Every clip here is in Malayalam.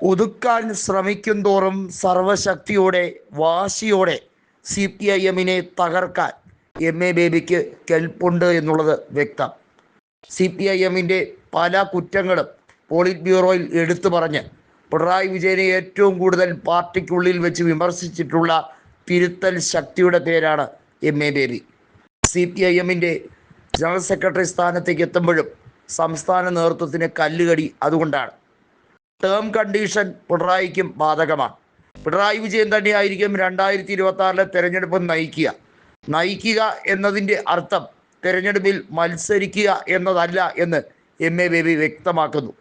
ഒതുക്കാൻ ശ്രമിക്കും തോറും സർവശക്തിയോടെ വാശിയോടെ സി പി ഐ എമ്മിനെ തകർക്കാൻ എം എ ബേബിക്ക് കെൽപ്പുണ്ട് എന്നുള്ളത് വ്യക്തം. സി പി ഐ എമ്മിന്റെ പല കുറ്റങ്ങളും പോളിറ്റ് ബ്യൂറോയിൽ എടുത്തു പറഞ്ഞ് പിണറായി വിജയനെ ഏറ്റവും കൂടുതൽ പാർട്ടിക്കുള്ളിൽ വെച്ച് വിമർശിച്ചിട്ടുള്ള തിരുത്തൽ ശക്തിയുടെ പേരാണ് M A Baby C P I എമ്മിന്റെ ജനറൽ സെക്രട്ടറി സ്ഥാനത്തേക്ക് എത്തുമ്പോഴും സംസ്ഥാന നേതൃത്വത്തിന് കല്ലുകടി അതുകൊണ്ടാണ്. ടേം കണ്ടീഷൻ പിണറായിക്കും ബാധകമാണ്. പിണറായി വിജയൻ തന്നെയായിരിക്കും രണ്ടായിരത്തി ഇരുപത്തി ആറിലെ തെരഞ്ഞെടുപ്പ് നയിക്കുക. നയിക്കുക എന്നതിന്റെ അർത്ഥം തെരഞ്ഞെടുപ്പിൽ മത്സരിക്കുക എന്നതല്ല എന്ന് എം എ ബേബി വ്യക്തമാക്കുന്നു.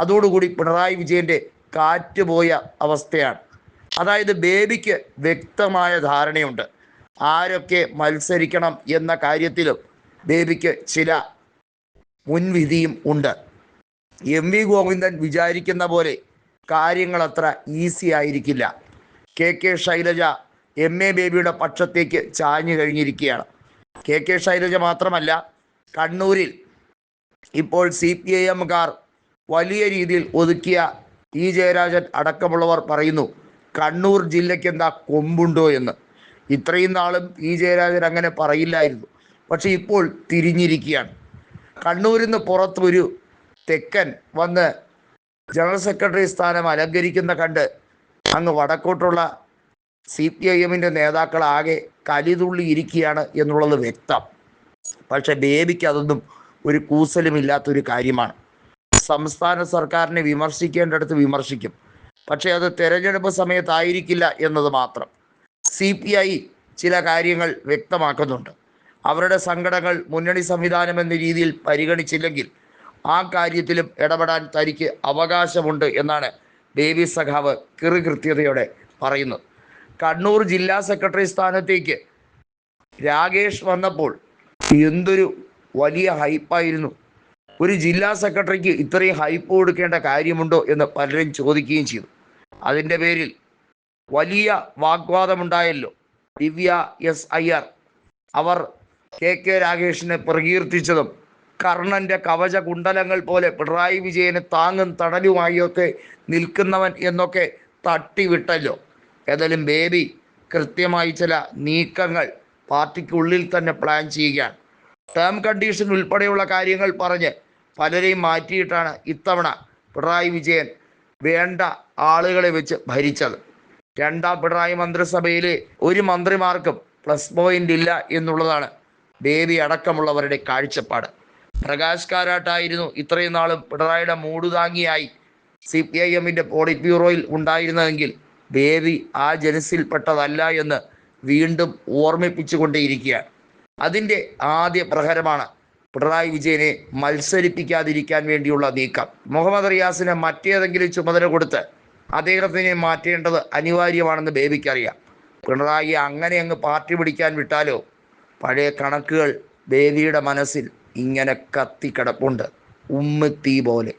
അതോടുകൂടി പിണറായി വിജയന്റെ കാറ്റുപോയ അവസ്ഥയാണ്. അതായത് ബേബിക്ക് വ്യക്തമായ ധാരണയുണ്ട്. ആരൊക്കെ മത്സരിക്കണം എന്ന കാര്യത്തിലും ബേബിക്ക് ചില മുൻവിധിയും ഉണ്ട്. എം വി ഗോവിന്ദൻ വിചാരിക്കുന്ന പോലെ കാര്യങ്ങൾ അത്ര ഈസി ആയിരിക്കില്ല. K K Shailaja M A ബേബിയുടെ പക്ഷത്തേക്ക് ചാഞ്ഞു കഴിഞ്ഞിരിക്കുകയാണ്. കെ കെ ശൈലജ മാത്രമല്ല കണ്ണൂരിൽ ഇപ്പോൾ സി പി ഐ എമ്മുകാർ വലിയ രീതിയിൽ ഒതുക്കിയ ഇ ജയരാജൻ അടക്കമുള്ളവർ പറയുന്നു കണ്ണൂർ ജില്ലയ്ക്ക് എന്താ കൊമ്പുണ്ടോ എന്ന്? ഇത്രയും നാളും ഇ ജയരാജൻ അങ്ങനെ പറയില്ലായിരുന്നു. പക്ഷെ ഇപ്പോൾ തിരിഞ്ഞിരിക്കുകയാണ്. കണ്ണൂരിൽ നിന്ന് പുറത്തൊരു തെക്കൻ വന്ന് ജനറൽ സെക്രട്ടറി സ്ഥാനം അലങ്കരിക്കുന്ന കണ്ട് അങ്ങ് വടക്കോട്ടുള്ള സി പി ഐ എമ്മിന്റെ നേതാക്കളാകെ കലിതുള്ളി ഇരിക്കുകയാണ് എന്നുള്ളത് വ്യക്തം. പക്ഷെ ബേബിക്ക് അതൊന്നും ഒരു കൂസലുമില്ലാത്തൊരു കാര്യമാണ്. സംസ്ഥാന സർക്കാരിനെ വിമർശിക്കേണ്ടടുത്ത് വിമർശിക്കും. പക്ഷേ അത് തെരഞ്ഞെടുപ്പ് സമയത്തായിരിക്കില്ല എന്നത് മാത്രം. സി പി ഐ ചില കാര്യങ്ങൾ വ്യക്തമാക്കുന്നുണ്ട്. അവരുടെ സങ്കടങ്ങൾ മുന്നണി സംവിധാനം എന്ന രീതിയിൽ പരിഗണിച്ചില്ലെങ്കിൽ ആ കാര്യത്തിലും ഇടപെടാൻ തനിക്ക് അവകാശമുണ്ട് എന്നാണ് ദേവി സഖാവ് കിറുകൃത്യതയോടെ പറയുന്നത് കണ്ണൂർ ജില്ലാ സെക്രട്ടറി സ്ഥാനത്തേക്ക് രാകേഷ് വന്നപ്പോൾ എന്തൊരു വലിയ ഹൈപ്പായിരുന്നു ഒരു ജില്ലാ സെക്രട്ടറിക്ക് ഇത്രയും ഹൈപ്പ് കൊടുക്കേണ്ട കാര്യമുണ്ടോ എന്ന് പലരും ചോദിക്കുകയും ചെയ്തു. അതിന്റെ പേരിൽ വലിയ വാഗ്വാദമുണ്ടായല്ലോ. ദിവ്യ എസ് അയ്യർ അവർ കെ കെ രാഗേഷിനെ പ്രകീർത്തിച്ചതും കർണന്റെ കവച കുണ്ടലങ്ങൾ പോലെ പിണറായി വിജയന് താങ്ങും തടലുമായൊക്കെ നിൽക്കുന്നവൻ എന്നൊക്കെ തട്ടിവിട്ടല്ലോ. ഏതായാലും ബേബി കൃത്യമായി ചില നീക്കങ്ങൾ പാർട്ടിക്കുള്ളിൽ തന്നെ പ്ലാൻ ചെയ്യുകയാണ്. ടേം കണ്ടീഷൻ ഉൾപ്പെടെയുള്ള കാര്യങ്ങൾ പറഞ്ഞ് പലരെയും മാറ്റിയിട്ടാണ് ഇത്തവണ പിണറായി വിജയൻ വേണ്ട ആളുകളെ വെച്ച് ഭരിച്ചത്. രണ്ടാം പിണറായി മന്ത്രിസഭയിലെ ഒരു മന്ത്രിമാർക്കും പ്ലസ് പോയിന്റ് ഇല്ല എന്നുള്ളതാണ് ബേബി അടക്കമുള്ളവരുടെ കാഴ്ചപ്പാട്. പ്രകാശ് കാരാട്ടായിരുന്നു ഇത്രയും നാളും പിണറായിയുടെ മൂടുതാങ്ങിയായി സി പി ഐ എമ്മിന്റെ പോളിറ്റ് ബ്യൂറോയിൽ ഉണ്ടായിരുന്നതെങ്കിൽ ബേബി ആ ജനസിൽപ്പെട്ടതല്ല എന്ന് വീണ്ടും ഓർമ്മിപ്പിച്ചുകൊണ്ടേയിരിക്കുകയാണ്. അതിന്റെ ആദ്യ പ്രഹരമാണ് പിണറായി വിജയനെ മത്സരിപ്പിക്കാതിരിക്കാൻ വേണ്ടിയുള്ള നീക്കം. മുഹമ്മദ് റിയാസിന് മറ്റേതെങ്കിലും ചുമതല കൊടുത്ത് അദ്ദേഹത്തിനെ മാറ്റേണ്ടത് അനിവാര്യമാണെന്ന് ബേബിക്കറിയാം. പിണറായി അങ്ങനെ അങ്ങ് പാർട്ടി പിടിക്കാൻ വിട്ടാലോ? പഴയ കണക്കുകൾ ബേബിയുടെ മനസ്സിൽ ഇങ്ങനെ കത്തിക്കിടപ്പുണ്ട്. ഉമ്മിത്തീ പോലെ